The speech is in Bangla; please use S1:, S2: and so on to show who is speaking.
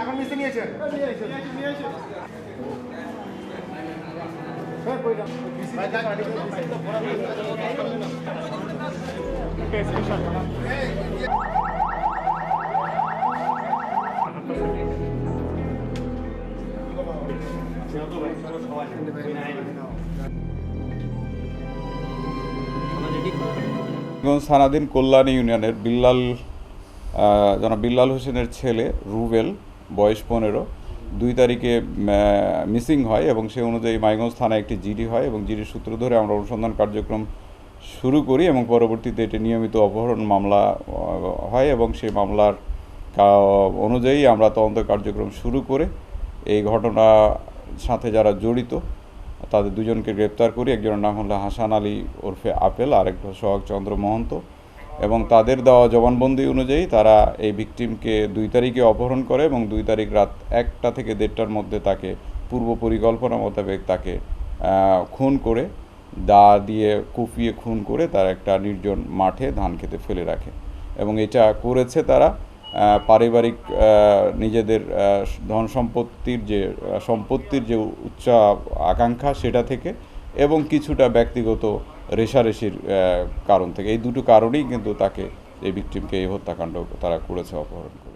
S1: এখন মিস্ত্রি নিয়েছেন? ভাই
S2: গঞ্জ থানাধীন কল্যাণী ইউনিয়নের বিল্লাল জনাব বিল্লাল হোসেনের ছেলে রুবেল, বয়স পনেরো, দুই তারিখে মিসিং হয় এবং সে অনুযায়ী মাইগঞ্জ থানায় একটি জিডি হয় এবং জিডির সূত্র ধরে আমরা অনুসন্ধান কার্যক্রম শুরু করি এবং পরবর্তীতে এটি নিয়মিত অপহরণ মামলা হয় এবং সেই মামলার অনুযায়ী আমরা তদন্ত কার্যক্রম শুরু করে এই ঘটনা সাথে যারা জড়িত তাদের দুজনকে গ্রেপ্তার করি। একজনের নাম হলো হাসান আলী ওরফে আপেল, আরেকটা সোহাগ চন্দ্র মহন্ত। এবং তাদের দেওয়া জবানবন্দি অনুযায়ী তারা এই ভিকটিমকে দুই তারিখে অপহরণ করে এবং দুই তারিখ রাত একটা থেকে দেড়টার মধ্যে তাকে পূর্ব পরিকল্পনা মোতাবেক তাকে খুন করে, দা দিয়ে কুপিয়ে খুন করে তার একটা নির্জন মাঠে ধান খেতে ফেলে রাখে। এবং এটা করেছে তারা। পারিবারিক নিজেদের ধন সম্পত্তির যে সম্পত্তির যে উচ্চ আকাঙ্ক্ষা সেটা থেকে এবং কিছুটা ব্যক্তিগত রেশারেশির কারণ থেকে। এই দুটো কারণেই কিন্তু তাকে এই ভিকটিমকে এই হত্যাকাণ্ড তারা করেছে, অপহরণ করে